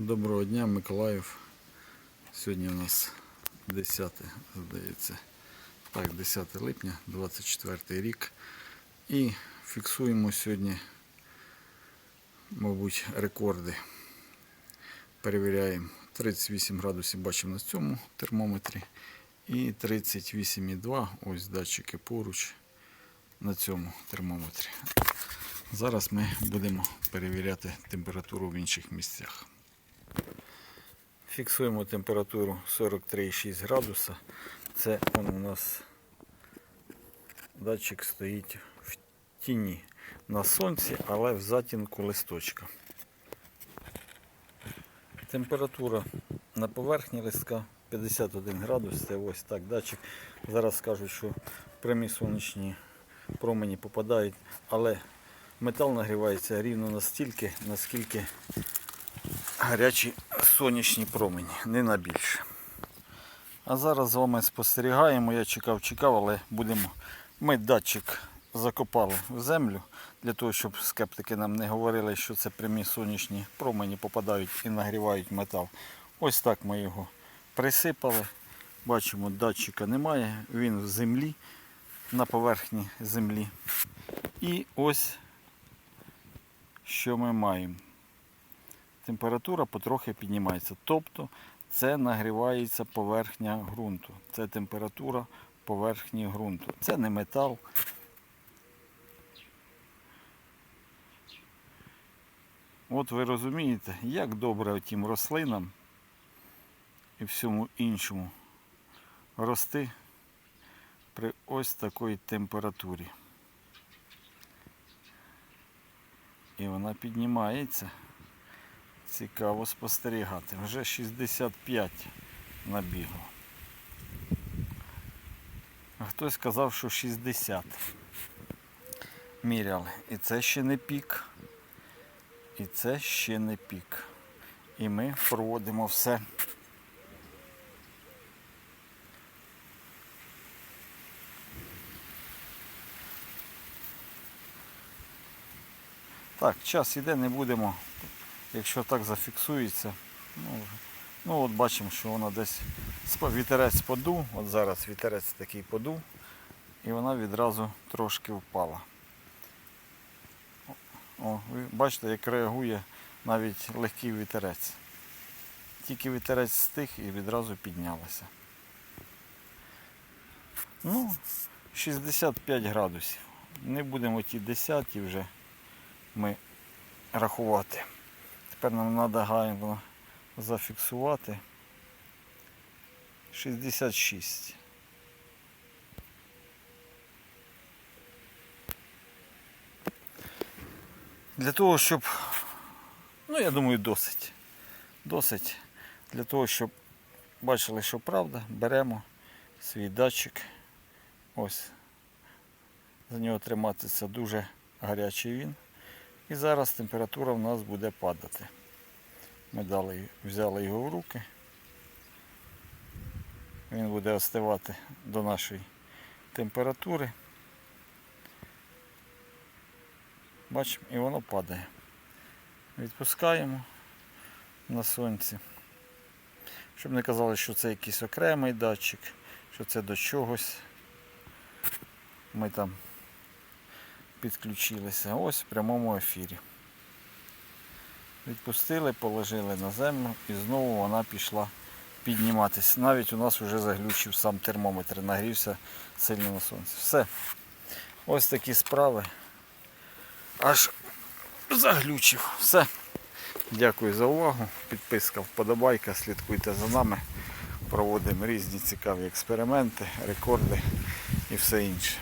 Доброго дня, Миколаїв. Сьогодні у нас 10, здається, так, 10 липня, 24 рік. І фіксуємо сьогодні, мабуть, рекорди. Перевіряємо 38 градусів, бачимо на цьому термометрі. І 38,2, ось датчики поруч на цьому термометрі. Зараз ми будемо перевіряти температуру в інших місцях. Фіксуємо температуру 43,6 градуса. Це он у нас датчик стоїть в тіні на сонці, але в затінку листочка. Температура на поверхні листка 51 градус. Це ось так датчик. Зараз скажуть, що прямі сонячні промені попадають, але метал нагрівається рівно настільки, наскільки гарячі сонячні промені, не на більше. А зараз з вами спостерігаємо. Я чекав, чекав, але будемо. Ми датчик закопали в землю для того, щоб скептики нам не говорили, що це прямі сонячні промені попадають і нагрівають метал. Ось так ми його присипали. Бачимо, датчика немає, він в землі, на поверхні землі. І ось що ми маємо температура потрохи піднімається. Тобто це нагрівається поверхня ґрунту. Це температура поверхні ґрунту. Це не метал. От ви розумієте, як добре тим рослинам і всьому іншому рости при ось такій температурі. І вона піднімається. Цікаво спостерігати. Вже 65 набігло. А хтось сказав, що 60 міряли. І це ще не пік. І це ще не пік. І ми проводимо все. Так, час іде, не будемо якщо так зафіксується, ну, ну от бачимо, що вона десь вітерець подув, от зараз вітерець такий подув, і вона відразу трошки впала. О, ви бачите, як реагує навіть легкий вітерець. Тільки вітерець стих і відразу піднялася. Ну, 65 градусів. Не будемо ті 10 вже ми рахувати. Тепер нам треба гарно зафіксувати 66. Для того, щоб, ну я думаю, досить. Досить для того, щоб бачили, що правда, беремо свій датчик. Ось. За нього триматися дуже гарячий він. І зараз температура в нас буде падати. Ми дали, взяли його в руки. Він буде остивати до нашої температури. Бачимо, і воно падає. Відпускаємо на сонці. Щоб не казали, що це якийсь окремий датчик, що це до чогось. Ми там підключилися. Ось в прямому ефірі. Відпустили, положили на землю і знову вона пішла підніматися. Навіть у нас вже заглючив сам термометр, нагрівся сильно на сонці. Все. Ось такі справи. Аж заглючив. Все. Дякую за увагу. Підписка, вподобайка, слідкуйте за нами. Проводимо різні цікаві експерименти, рекорди і все інше.